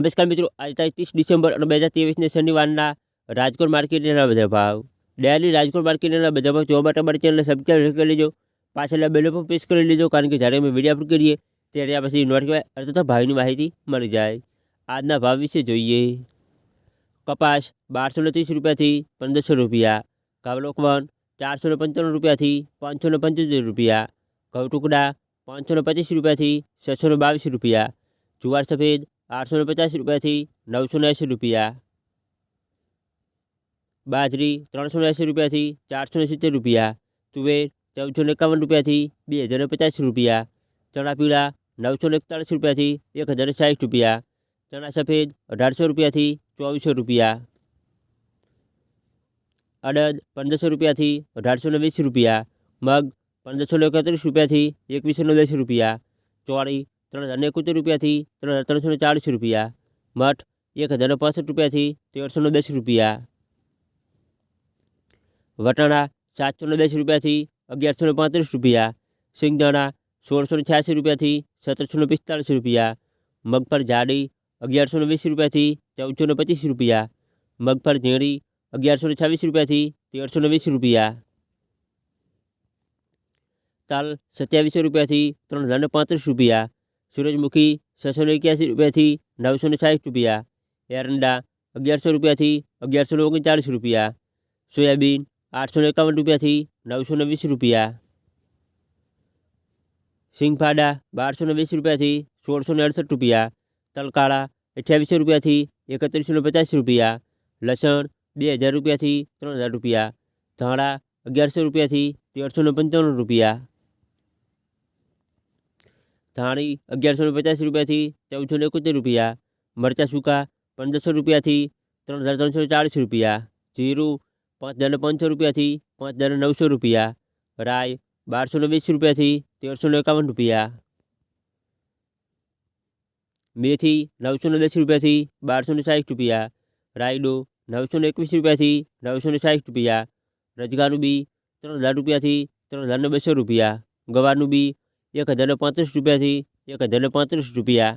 नमस्कार मित्रों आज तारीख तीस डिसेम्बर हज़ार तेवीस ने शनिवार राजकोट मार्केट बजार भाव डेली राजकोट मार्केट बजार भाव जो मेरी चेनल सब्सक्राइब कर लीजिए पाला बेलों पर प्रेस कर लीजिए कारण कि जारी वीडियो अपलोड करिए तेरे आप तथा भावनी महत्ति मिली जाए आज भाव विषय जो है कपास बार सौ तीस रुपया थी पंदर सौ रुपया कवलोकवन चार सौ पंचाण रुपया थी पाँच सौ पंचोतेर रुपया टुकड़ा पाँच सौ पच्चीस रुपया थी छः सौ बीस रुपया जुआर सफेद આઠસો પચાસ રૂપિયાથી નવસો એંસી રૂપિયા બાજરી ત્રણસો ને એંસી રૂપિયાથી ચારસો ને સિત્તેર રૂપિયા તુવેર ચૌદસો એકાવન રૂપિયાથી બે હજાર પચાસ રૂપિયા ચણા પીળા નવસો એકતાળીસ રૂપિયાથી એક હજાર સાઠ રૂપિયા ચણા સફેદ અઢારસો રૂપિયાથી ચોવીસો રૂપિયા અડદ પંદરસો રૂપિયાથી અઢારસો વીસ રૂપિયા મગ પંદરસો ને એકત્રીસ રૂપિયાથી એકવીસો ને દસ રૂપિયા ચોળી तरह हज़ार ने इकोतेर रुपया थी तरह हज़ार तरह सौ चालीस रुपया मठ एक हज़ार पांसठ रुपया थी तेरह सौ दस रुपया वटाणा सात सौ दस रुपया थी अगियार सौ पैंतीस रुपया सिंगदाणा सोल सौ छियासी रुपया थी सत्रह सौ पिस्तालीस रुपया मगफर झाड़ी अगियार सौ वीस रुपया थी चौदह सौ पच्चीस रुपया मगफर झेड़ी अगियार सौ छवीस रुपया थी तेरह सौ वीस रुपया तल सत्यावीस रुपया थी तरह हज़ार पैंतीस रुपया સૂરજમુખી છસો ને એક્યાસી રૂપિયાથી નવસો ને સાઠ રૂપિયા એરંડા અગિયારસો રૂપિયાથી અગિયારસો ને ઓગણચાળીસ રૂપિયા સોયાબીન આઠસો ને એકાવન રૂપિયાથી નવસો ને વીસ રૂપિયા સિંગફાડા બારસો ને વીસ રૂપિયાથી સોળસો ને અડસઠ રૂપિયા તલકાળા અઠ્યાવીસો રૂપિયાથી એકત્રીસો ને પચાસ રૂપિયા લસણ બે હજાર રૂપિયાથી ત્રણ હજાર રૂપિયા ધાણા અગિયારસો રૂપિયાથી તેરસો ને પંચાણું રૂપિયા ધાણી 1150 રૂપિયા થી 1471 રૂપિયા મરચા સુકા 1500 રૂપિયા થી 3340 રૂપિયા જીરૂ 5500 રૂપિયા થી 5900 રૂપિયા રાય 1220 રૂપિયા થી 1351 રૂપિયા મેથી 910 રૂપિયા થી 1260 રૂપિયા રાયડો 921 રૂપિયા થી 960 રૂપિયા રાજગાનુ બી 3000 રૂપિયા થી 3200 રૂપિયા ગવારનુ બી એક હજારને પાંત્રીસ રૂપિયાથી એક હજારને પાંત્રીસ રૂપિયા